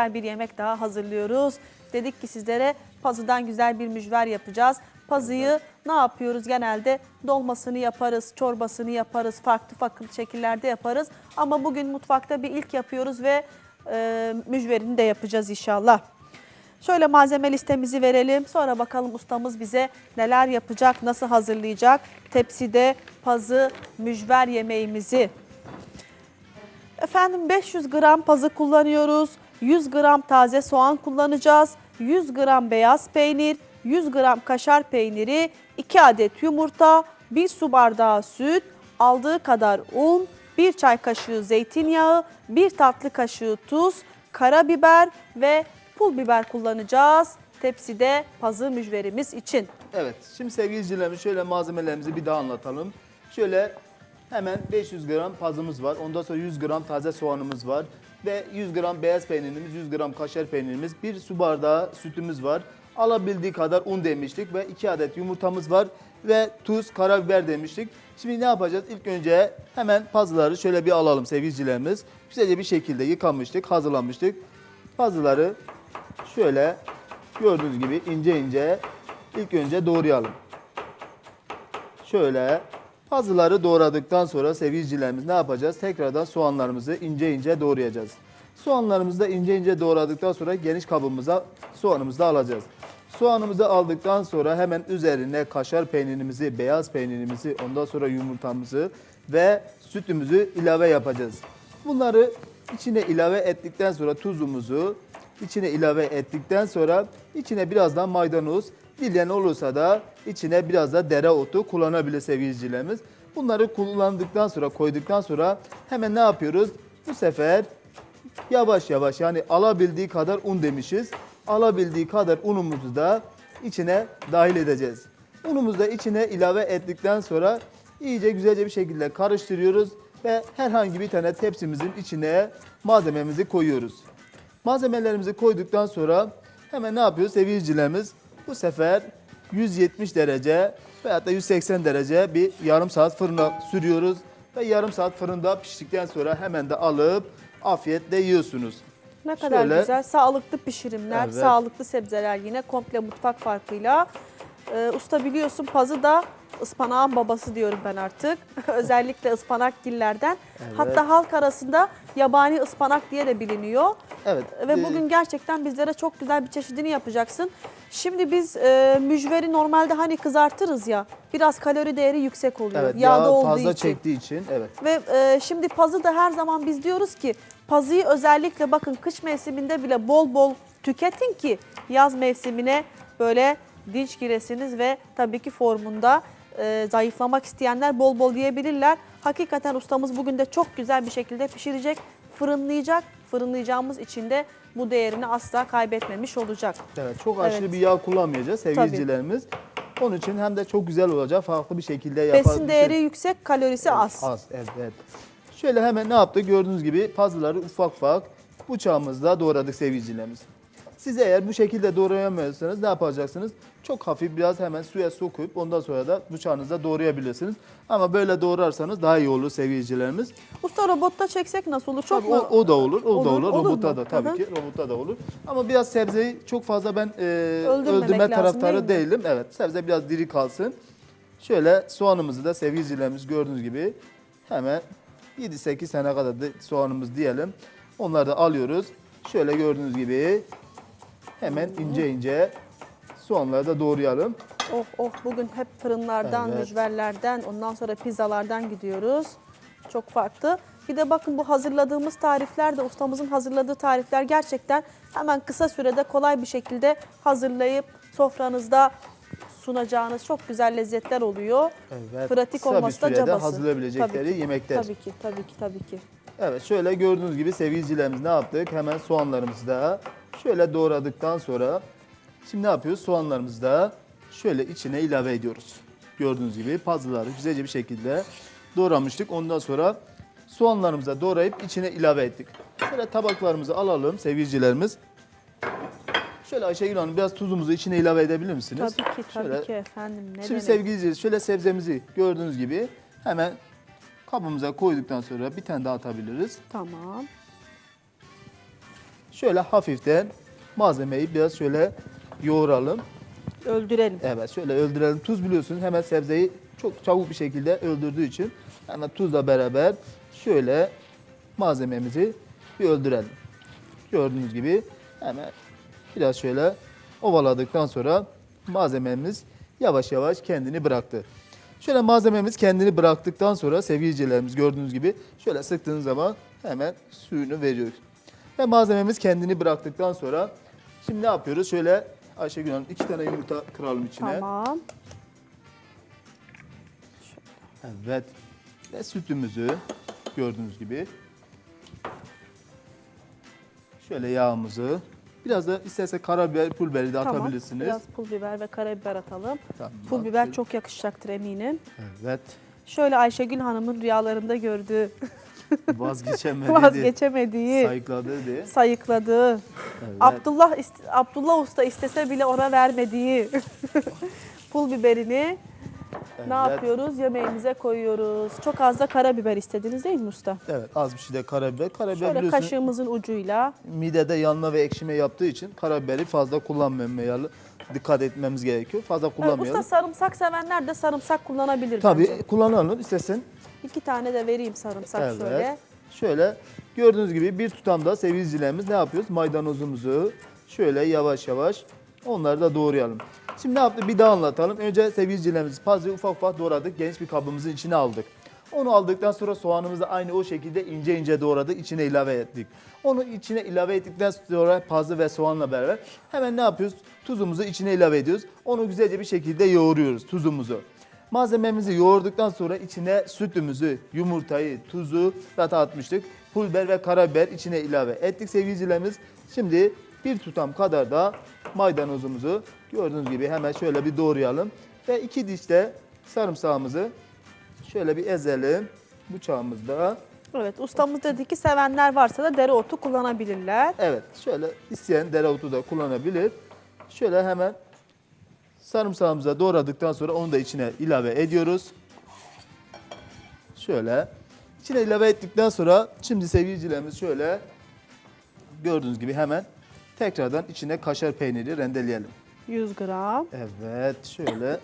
güzel bir yemek daha hazırlıyoruz. Dedik ki sizlere pazıdan güzel bir mücver yapacağız. Pazıyı ne yapıyoruz genelde? Dolmasını yaparız, çorbasını yaparız, farklı farklı şekillerde yaparız. Ama bugün mutfakta bir ilk yapıyoruz ve e, mücverini de yapacağız inşallah. Şöyle malzeme listemizi verelim. Sonra bakalım ustamız bize neler yapacak, nasıl hazırlayacak. Tepside pazı mücver yemeğimizi. Efendim 500 gram pazı kullanıyoruz. 100 gram taze soğan kullanacağız. 100 gram beyaz peynir, 100 gram kaşar peyniri, 2 adet yumurta, 1 su bardağı süt, aldığı kadar un, 1 çay kaşığı zeytinyağı, 1 tatlı kaşığı tuz, karabiber ve pul biber kullanacağız. Tepside pazı mücverimiz için. Evet, şimdi sevgili izleyicilerimiz şöyle malzemelerimizi bir daha anlatalım. Şöyle hemen 500 gram pazımız var. Ondan sonra 100 gram taze soğanımız var. Ve 100 gram beyaz peynirimiz, 100 gram kaşar peynirimiz, 1 su bardağı sütümüz var. Alabildiği kadar un demiştik ve 2 adet yumurtamız var. Ve tuz, karabiber demiştik. Şimdi ne yapacağız? İlk önce hemen pazıları şöyle bir alalım sevgili izleyicilerimiz. Güzelce bir şekilde yıkamıştık, hazırlamıştık. Pazıları şöyle gördüğünüz gibi ince ince ilk önce doğrayalım. Şöyle pazıları doğradıktan sonra sevgilicilerimiz ne yapacağız? Tekrardan soğanlarımızı ince ince doğrayacağız. Soğanlarımızı da ince ince doğradıktan sonra geniş kabımıza soğanımızı da alacağız. Soğanımızı aldıktan sonra hemen üzerine kaşar peynirimizi, beyaz peynirimizi, ondan sonra yumurtamızı ve sütümüzü ilave yapacağız. Bunları içine ilave ettikten sonra tuzumuzu içine ilave ettikten sonra içine birazdan maydanoz, dileyen olursa da içine biraz da dereotu kullanabilir sevgili. Bunları kullandıktan sonra, koyduktan sonra hemen ne yapıyoruz? Bu sefer yavaş yavaş yani alabildiği kadar un demişiz. Alabildiği kadar unumuzu da içine dahil edeceğiz. Unumuzu da içine ilave ettikten sonra iyice güzelce bir şekilde karıştırıyoruz ve herhangi bir tane tepsimizin içine malzememizi koyuyoruz. Malzemelerimizi koyduktan sonra hemen ne yapıyoruz sevgili? Bu sefer 170 derece veyahut da 180 derece bir yarım saat fırına sürüyoruz. Ve yarım saat fırında piştikten sonra hemen de alıp afiyetle yiyorsunuz. Ne kadar Şöyle. güzel. Sağlıklı pişirimler, Evet. sağlıklı sebzeler yine komple mutfak farkıyla. Ee, usta biliyorsun pazı da ıspanağın babası diyorum ben artık. Özellikle ıspanak gillerden. Evet. Hatta halk arasında yabani ıspanak diye de biliniyor. Evet. Ve e, bugün gerçekten bizlere çok güzel bir çeşidini yapacaksın. Şimdi biz e, mücveri normalde hani kızartırız ya. Biraz kalori değeri yüksek oluyor. evet, yağda yağ olduğu fazla için. çektiği için evet. Ve e, şimdi pazı da her zaman biz diyoruz ki pazıyı özellikle bakın kış mevsiminde bile bol bol tüketin ki yaz mevsimine böyle dinç giresiniz ve tabii ki formunda e, zayıflamak isteyenler bol bol yiyebilirler. Hakikaten ustamız bugün de çok güzel bir şekilde pişirecek, fırınlayacak. Fırınlayacağımız için de bu değerini asla kaybetmemiş olacak. Evet, çok aşırı Evet. bir yağ kullanmayacağız sevgili izleyicilerimiz. Onun için hem de çok güzel olacak, farklı bir şekilde yapar. Besin değeri yüksek, kalorisi az. Az, evet, evet. Şöyle hemen ne yaptık? Gördüğünüz gibi pazıları ufak ufak bıçağımızla doğradık sevgilicilerimiz. Siz eğer bu şekilde doğrayamıyorsanız ne yapacaksınız? Çok hafif biraz hemen suya sokup ondan sonra da bıçağınızla doğrayabilirsiniz. Ama böyle doğrarsanız daha iyi olur sevgilicilerimiz. Usta robotta çeksek nasıl olur? Çok Tabii o, mu? o da olur, o da Olur, olur. olur Robotta mu? da tabii Hı hı. ki, robotta da olur. Ama biraz sebzeyi çok fazla ben e, öldürme lazım, taraftarı değil değilim. Evet, sebze biraz diri kalsın. Şöyle soğanımızı da sevgili izleyicilerimiz gördüğünüz gibi hemen 7-8 tane kadar da soğanımız diyelim. Onları da alıyoruz. Şöyle gördüğünüz gibi hemen ince ince soğanları da doğrayalım. Oh oh bugün hep fırınlardan, Evet. mücverlerden, ondan sonra pizzalardan gidiyoruz. Çok farklı. Bir de bakın bu hazırladığımız tarifler de ustamızın hazırladığı tarifler gerçekten hemen kısa sürede kolay bir şekilde hazırlayıp sofranızda sunacağınız çok güzel lezzetler oluyor. Evet. Pratik kısa bir olması da sürede cabası. hazırlayabilecekleri Tabii ki, yemekler. Tabii ki, tabii ki, tabii ki. Evet şöyle gördüğünüz gibi sevgilicilerimiz ne yaptık? Hemen soğanlarımızı da şöyle doğradıktan sonra şimdi ne yapıyoruz? Soğanlarımızı da şöyle içine ilave ediyoruz. Gördüğünüz gibi pazıları güzelce bir şekilde doğramıştık. Ondan sonra soğanlarımızı da doğrayıp içine ilave ettik. Şöyle tabaklarımızı alalım sevgilicilerimiz. Şöyle Ayşegül Hanım biraz tuzumuzu içine ilave edebilir misiniz? Tabii ki, tabii Şöyle- ki efendim. Ne Şimdi demek. sevgili izleyiciler şöyle sebzemizi gördüğünüz gibi hemen kabımıza koyduktan sonra bir tane daha atabiliriz. Tamam. Şöyle hafiften malzemeyi biraz şöyle yoğuralım. Öldürelim. Evet şöyle öldürelim. Tuz biliyorsunuz hemen sebzeyi çok çabuk bir şekilde öldürdüğü için hemen tuzla beraber şöyle malzememizi bir öldürelim. Gördüğünüz gibi hemen biraz şöyle ovaladıktan sonra malzememiz yavaş yavaş kendini bıraktı. Şöyle malzememiz kendini bıraktıktan sonra sevgilicilerimiz gördüğünüz gibi şöyle sıktığınız zaman hemen suyunu veriyoruz. Ve malzememiz kendini bıraktıktan sonra şimdi ne yapıyoruz? Şöyle Ayşegül Hanım iki tane yumurta kıralım içine. Tamam. Evet. Ve sütümüzü gördüğünüz gibi. Şöyle yağımızı. Biraz da isterse karabiber, pul biberi de Tamam. atabilirsiniz. Biraz pul biber ve karabiber atalım. Tamam. Pul biber çok yakışacaktır eminim. Evet. Şöyle Ayşegül Hanım'ın rüyalarında gördüğü, Vazgeçemedi. vazgeçemediği, Sayıkladı diye. sayıkladığı, Evet. Abdullah Abdullah Usta istese bile ona vermediği pul biberini ne Evet. yapıyoruz? Yemeğimize koyuyoruz. Çok az da karabiber istediniz değil mi usta? Evet az bir şey de karabiber. Karabiber Şöyle kaşığımızın ucuyla. midede yanma ve ekşime yaptığı için karabiberi fazla kullanmamaya dikkat etmemiz gerekiyor. Fazla Evet, kullanmayalım. usta sarımsak sevenler de sarımsak kullanabilir Tabii bence. kullanalım istesin. İki tane de vereyim sarımsak Evet. şöyle. Şöyle gördüğünüz gibi bir tutamda sevgili izleyicilerimiz ne yapıyoruz? Maydanozumuzu şöyle yavaş yavaş onları da doğrayalım. Şimdi ne yaptık? Bir daha anlatalım. Önce sevgili izleyicilerimiz pazı ufak ufak doğradık. Geniş bir kabımızın içine aldık. Onu aldıktan sonra soğanımızı aynı o şekilde ince ince doğradık. içine ilave ettik. Onu içine ilave ettikten sonra pazı ve soğanla beraber hemen ne yapıyoruz? Tuzumuzu içine ilave ediyoruz. Onu güzelce bir şekilde yoğuruyoruz tuzumuzu. Malzememizi yoğurduktan sonra içine sütümüzü, yumurtayı, tuzu zaten atmıştık. Pul biber ve karabiber içine ilave ettik sevgili izleyicilerimiz. Şimdi bir tutam kadar da maydanozumuzu gördüğünüz gibi hemen şöyle bir doğrayalım. Ve iki diş de sarımsağımızı şöyle bir ezelim bıçağımızda. Evet ustamız dedi ki sevenler varsa da dereotu kullanabilirler. Evet şöyle isteyen dereotu da kullanabilir. Şöyle hemen sarımsağımıza doğradıktan sonra onu da içine ilave ediyoruz. Şöyle içine ilave ettikten sonra şimdi sevgilicilerimiz şöyle gördüğünüz gibi hemen tekrardan içine kaşar peyniri rendeleyelim. 100 gram. Evet şöyle.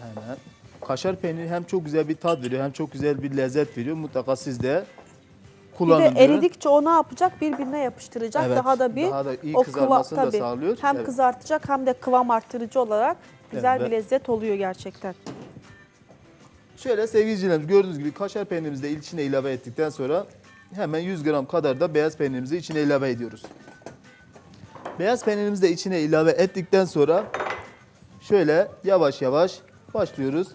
Hemen. Kaşar peyniri hem çok güzel bir tat veriyor hem çok güzel bir lezzet veriyor. Mutlaka siz de Bir kullanın. de eridikçe o ne yapacak? Birbirine yapıştıracak. Evet, daha da bir daha da iyi o kızarmasını da tabii, sağlıyor. Hem Evet. kızartacak hem de kıvam arttırıcı olarak güzel Evet. bir lezzet oluyor gerçekten. Şöyle sevgilicilerimiz gördüğünüz gibi kaşar peynirimizi de içine ilave ettikten sonra hemen 100 gram kadar da beyaz peynirimizi içine ilave ediyoruz. Beyaz peynirimizi de içine ilave ettikten sonra şöyle yavaş yavaş başlıyoruz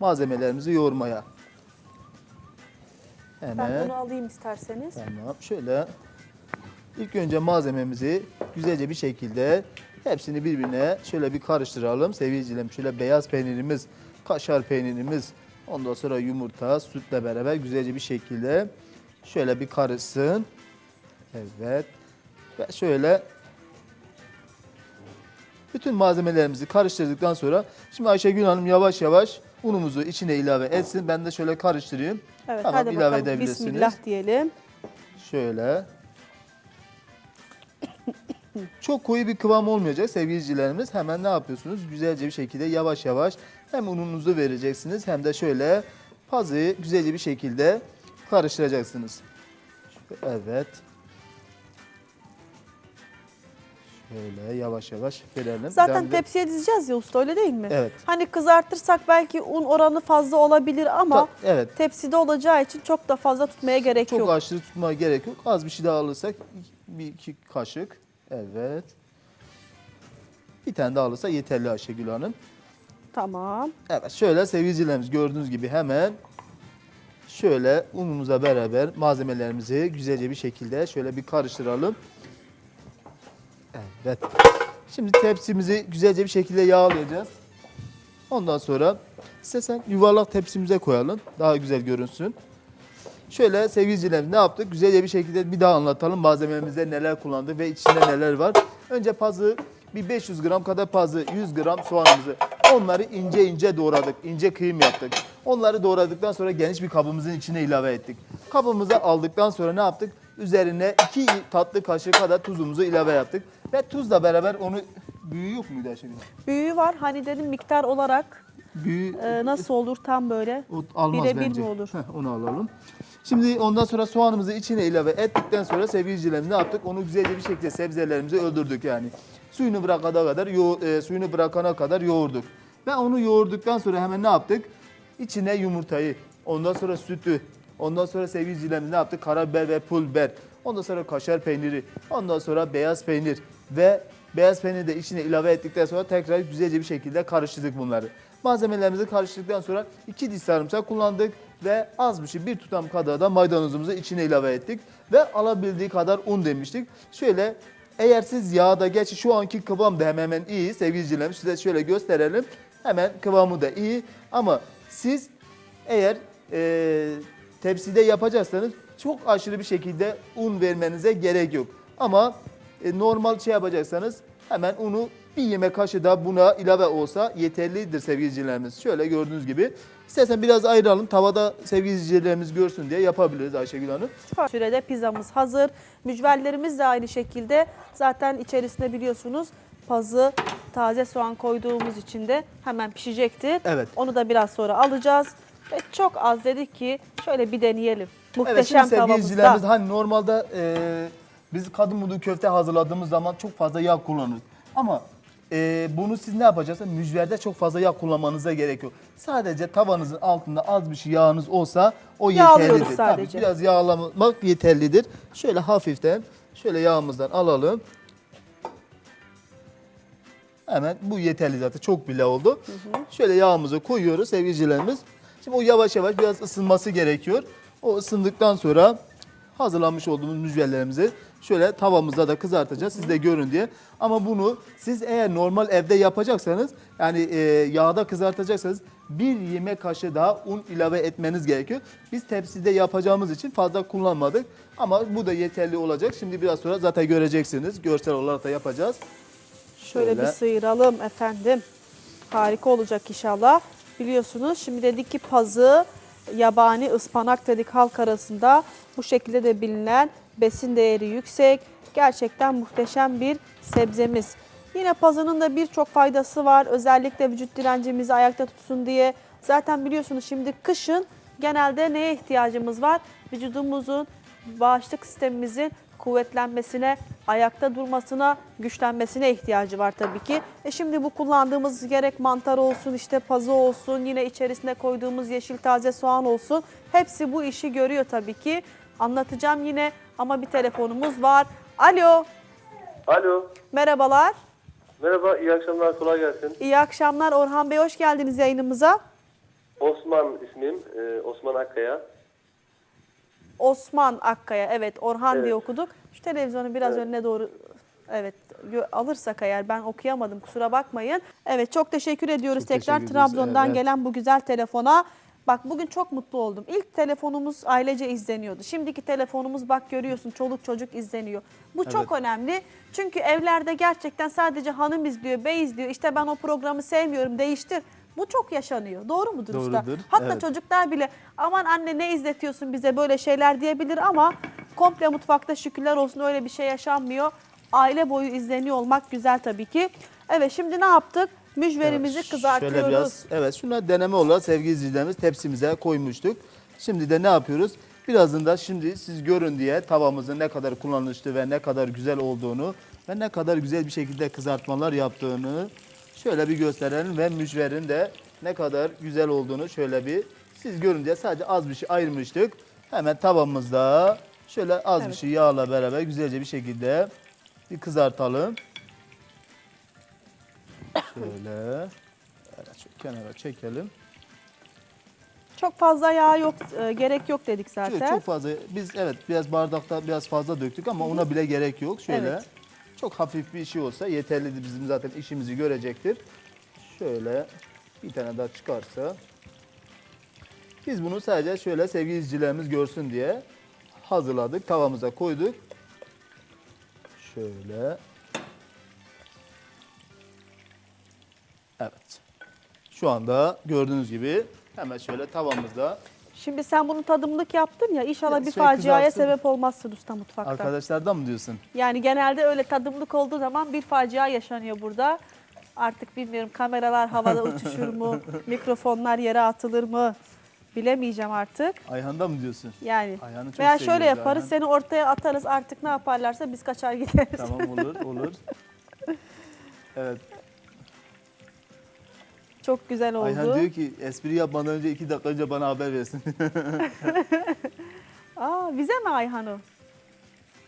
malzemelerimizi yoğurmaya. Ben Hemen. bunu alayım isterseniz. Tamam. Şöyle ilk önce malzememizi güzelce bir şekilde hepsini birbirine şöyle bir karıştıralım. Sevgilicilerim şöyle beyaz peynirimiz, kaşar peynirimiz, ondan sonra yumurta, sütle beraber güzelce bir şekilde şöyle bir karışsın. Evet. Ve şöyle bütün malzemelerimizi karıştırdıktan sonra şimdi Ayşegül Hanım yavaş yavaş unumuzu içine ilave etsin. Ben de şöyle karıştırayım. Evet Tamam, hadi ilave bakalım. edebilirsiniz. Bismillah diyelim. Şöyle. Çok koyu bir kıvam olmayacak sevgili izleyicilerimiz. Hemen ne yapıyorsunuz? Güzelce bir şekilde yavaş yavaş hem ununuzu vereceksiniz hem de şöyle pazıyı güzelce bir şekilde karıştıracaksınız. Evet. Şöyle yavaş yavaş verelim. Zaten edelim. tepsiye dizeceğiz ya usta öyle değil mi? Evet. Hani kızartırsak belki un oranı fazla olabilir ama Ta- evet. tepside olacağı için çok da fazla tutmaya gerek Çok yok. aşırı tutmaya gerek yok. Az bir şey daha alırsak bir iki kaşık. Evet. Bir tane daha alırsa yeterli Ayşegül Hanım. Tamam. Evet şöyle sevgilicilerimiz gördüğünüz gibi hemen şöyle unumuza beraber malzemelerimizi güzelce bir şekilde şöyle bir karıştıralım. Evet. Şimdi tepsimizi güzelce bir şekilde yağlayacağız. Ondan sonra istesen yuvarlak tepsimize koyalım. Daha güzel görünsün. Şöyle sevgilicilerimiz ne yaptık? Güzelce bir şekilde bir daha anlatalım. Malzememizde neler kullandık ve içinde neler var. Önce pazı bir 500 gram kadar pazı, 100 gram soğanımızı. Onları ince ince doğradık. ince kıyım yaptık. Onları doğradıktan sonra geniş bir kabımızın içine ilave ettik. Kabımıza aldıktan sonra ne yaptık? Üzerine 2 tatlı kaşığı kadar tuzumuzu ilave yaptık. Ve tuzla beraber onu büyüğü yok muydu Ayşegül? Büyüğü var. Hani dedim miktar olarak Büyüğü e, nasıl olur tam böyle? O almaz Birebir bence. mi olur? Heh, onu alalım. Şimdi ondan sonra soğanımızı içine ilave ettikten sonra sevgilicilerimiz ne yaptık? Onu güzelce bir şekilde sebzelerimizi öldürdük yani. Suyunu bırakana kadar yoğur, e, suyunu bırakana kadar yoğurduk. Ve onu yoğurduktan sonra hemen ne yaptık? İçine yumurtayı, ondan sonra sütü, ondan sonra sevgilicilerimiz ne yaptık? Karabiber ve pul biber. Ondan sonra kaşar peyniri, ondan sonra beyaz peynir ve beyaz peyniri de içine ilave ettikten sonra tekrar güzelce bir şekilde karıştırdık bunları. Malzemelerimizi karıştırdıktan sonra iki diş sarımsak kullandık ve az bir şey bir tutam kadar da maydanozumuzu içine ilave ettik ve alabildiği kadar un demiştik. Şöyle eğer siz yağda geç şu anki kıvam da hemen hemen iyi sevgilicilerim size şöyle gösterelim. Hemen kıvamı da iyi ama siz eğer e, tepside yapacaksanız çok aşırı bir şekilde un vermenize gerek yok. Ama e, normal şey yapacaksanız hemen unu bir yemek kaşığı da buna ilave olsa yeterlidir sevgilicilerimiz. Şöyle gördüğünüz gibi. İstersen biraz ayıralım. Tavada sevgilicilerimiz görsün diye yapabiliriz Ayşegül Hanım. Sürede pizzamız hazır. Mücverlerimiz de aynı şekilde. Zaten içerisinde biliyorsunuz pazı, taze soğan koyduğumuz için de hemen pişecektir. Evet. Onu da biraz sonra alacağız. Ve çok az dedik ki şöyle bir deneyelim. Evet şimdi Muhteşem sevgilicilerimiz tavamızda. hani normalde e, biz kadın budu köfte hazırladığımız zaman çok fazla yağ kullanırız. Ama e, bunu siz ne yapacaksınız? Mücverde çok fazla yağ kullanmanıza gerek yok. Sadece tavanızın altında az bir şey yağınız olsa o Yağlıyoruz yeterlidir. sadece. Tabii biraz yağlamak yeterlidir. Şöyle hafiften şöyle yağımızdan alalım. Hemen bu yeterli zaten çok bile oldu. Şöyle yağımızı koyuyoruz sevgilicilerimiz. Şimdi o yavaş yavaş biraz ısınması gerekiyor. O ısındıktan sonra hazırlanmış olduğumuz mücverlerimizi şöyle tavamızda da kızartacağız. Siz de görün diye. Ama bunu siz eğer normal evde yapacaksanız yani e, yağda kızartacaksanız bir yemek kaşığı daha un ilave etmeniz gerekiyor. Biz tepside yapacağımız için fazla kullanmadık. Ama bu da yeterli olacak. Şimdi biraz sonra zaten göreceksiniz. Görsel olarak da yapacağız. Şöyle, bir sıyıralım efendim. Harika olacak inşallah. Biliyorsunuz şimdi dedik ki pazı, yabani ıspanak dedik halk arasında. Bu şekilde de bilinen besin değeri yüksek. Gerçekten muhteşem bir sebzemiz. Yine pazının da birçok faydası var. Özellikle vücut direncimizi ayakta tutsun diye. Zaten biliyorsunuz şimdi kışın genelde neye ihtiyacımız var? Vücudumuzun, bağışıklık sistemimizin kuvvetlenmesine, ayakta durmasına, güçlenmesine ihtiyacı var tabii ki. E şimdi bu kullandığımız gerek mantar olsun, işte pazı olsun, yine içerisine koyduğumuz yeşil taze soğan olsun. Hepsi bu işi görüyor tabii ki. Anlatacağım yine ama bir telefonumuz var. Alo, Alo. merhabalar. Merhaba, iyi akşamlar, kolay gelsin. İyi akşamlar Orhan Bey, hoş geldiniz yayınımıza. Osman ismim, ee, Osman Akkaya. Osman Akkaya, evet Orhan Evet. diye okuduk. Şu televizyonu biraz Evet. önüne doğru evet alırsak eğer ben okuyamadım kusura bakmayın. Evet çok teşekkür ediyoruz Çok tekrar teşekkür Trabzon'dan evet. gelen bu güzel telefona. Bak bugün çok mutlu oldum. İlk telefonumuz ailece izleniyordu. Şimdiki telefonumuz bak görüyorsun çoluk çocuk izleniyor. Bu çok önemli. Çünkü evlerde gerçekten sadece hanım izliyor, bey izliyor. İşte ben o programı sevmiyorum değiştir. Bu çok yaşanıyor. Doğru mudur usta? Doğrudur, Hatta evet. çocuklar bile aman anne ne izletiyorsun bize böyle şeyler diyebilir ama komple mutfakta şükürler olsun öyle bir şey yaşanmıyor. Aile boyu izleniyor olmak güzel tabii ki. Evet şimdi ne yaptık? Mücverimizi Evet, kızartıyoruz. Şöyle biraz, evet şuna deneme olarak sevgili izleyicilerimiz tepsimize koymuştuk. Şimdi de ne yapıyoruz? Birazını da şimdi siz görün diye tavamızın ne kadar kullanışlı ve ne kadar güzel olduğunu ve ne kadar güzel bir şekilde kızartmalar yaptığını şöyle bir gösterelim ve mücverin de ne kadar güzel olduğunu şöyle bir siz görün diye sadece az bir şey ayırmıştık. Hemen tavamızda şöyle az bir Evet. şey yağla beraber güzelce bir şekilde bir kızartalım. Şöyle. Evet, kenara çekelim. Çok fazla yağ yok, e, gerek yok dedik zaten. çok fazla biz evet biraz bardakta biraz fazla döktük ama ona bile gerek yok. Şöyle Evet. Çok hafif bir şey olsa yeterlidir bizim zaten işimizi görecektir. Şöyle bir tane daha çıkarsa. Biz bunu sadece şöyle sevgili izleyicilerimiz görsün diye hazırladık. Tavamıza koyduk. Şöyle. Evet. Şu anda gördüğünüz gibi Hemen şöyle tavamızda. Şimdi sen bunu tadımlık yaptın ya inşallah Ya bir şey faciaya kızarsın. sebep olmazsın usta mutfakta. Arkadaşlardan mı diyorsun? Yani genelde öyle tadımlık olduğu zaman bir facia yaşanıyor burada. Artık bilmiyorum kameralar havada uçuşur mu, mikrofonlar yere atılır mı bilemeyeceğim artık. Ayhan'dan mı diyorsun? Yani Ayhan'ı çok veya şöyle yaparız Ayhan. seni ortaya atarız artık ne yaparlarsa biz kaçar gideriz. Tamam olur olur. Evet. Çok güzel oldu. Ayhan diyor ki espri yapmadan önce iki dakika önce bana haber versin. Aa bize mi Ayhan o?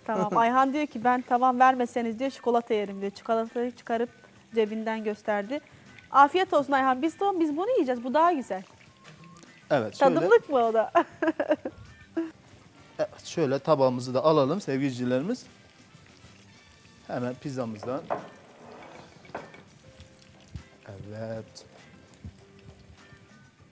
Tamam Ayhan diyor ki ben tamam vermeseniz diyor çikolata yerim diyor. Çikolatayı çıkarıp cebinden gösterdi. Afiyet olsun Ayhan biz de biz bunu yiyeceğiz bu daha güzel. evet şöyle, Tadımlık mı o da? evet, şöyle tabağımızı da alalım sevgilicilerimiz. Hemen pizzamızdan. Evet.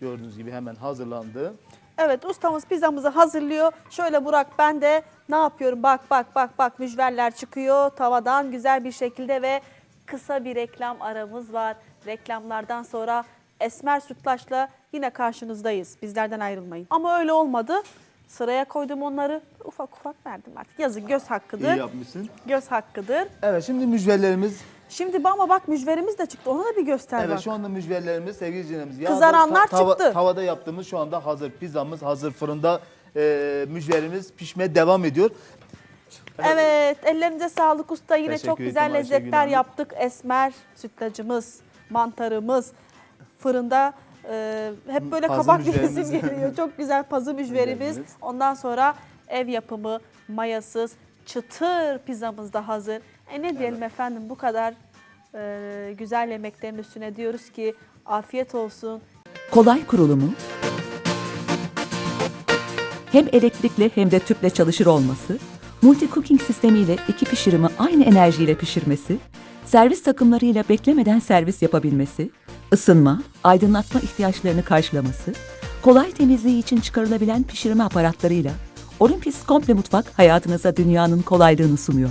Gördüğünüz gibi hemen hazırlandı. Evet ustamız pizzamızı hazırlıyor. Şöyle Burak ben de ne yapıyorum? Bak bak bak bak mücverler çıkıyor tavadan güzel bir şekilde ve kısa bir reklam aramız var. Reklamlardan sonra Esmer Sütlaç'la yine karşınızdayız. Bizlerden ayrılmayın. Ama öyle olmadı. Sıraya koydum onları. Ufak ufak verdim artık. Yazık göz hakkıdır. İyi yapmışsın. Göz hakkıdır. Evet şimdi mücverlerimiz Şimdi ama bak mücverimiz de çıktı. Onu da bir göster Evet bak. şu anda mücverlerimiz sevgili izleyicilerimiz. yağda Kızaranlar çıktı. Tavada yaptığımız şu anda hazır pizzamız hazır fırında e, mücverimiz pişmeye devam ediyor. Evet, ellerinize sağlık usta. Yine Teşekkür çok güzel ederim Ayşegül lezzetler Hanım. yaptık. Esmer sütlacımız, mantarımız fırında e, hep böyle Pazı kabak mücverimiz. yesim geliyor. Çok güzel pazı mücverimiz. Mücverimiz. Ondan sonra ev yapımı, mayasız, çıtır pizzamız da hazır. E ne diyelim efendim bu kadar e, güzel yemeklerin üstüne diyoruz ki afiyet olsun. Kolay kurulumu, hem elektrikli hem de tüple çalışır olması, multi cooking sistemiyle iki pişirimi aynı enerjiyle pişirmesi, servis takımlarıyla beklemeden servis yapabilmesi, ısınma, aydınlatma ihtiyaçlarını karşılaması, kolay temizliği için çıkarılabilen pişirme aparatlarıyla Olympus Komple Mutfak hayatınıza dünyanın kolaylığını sunuyor.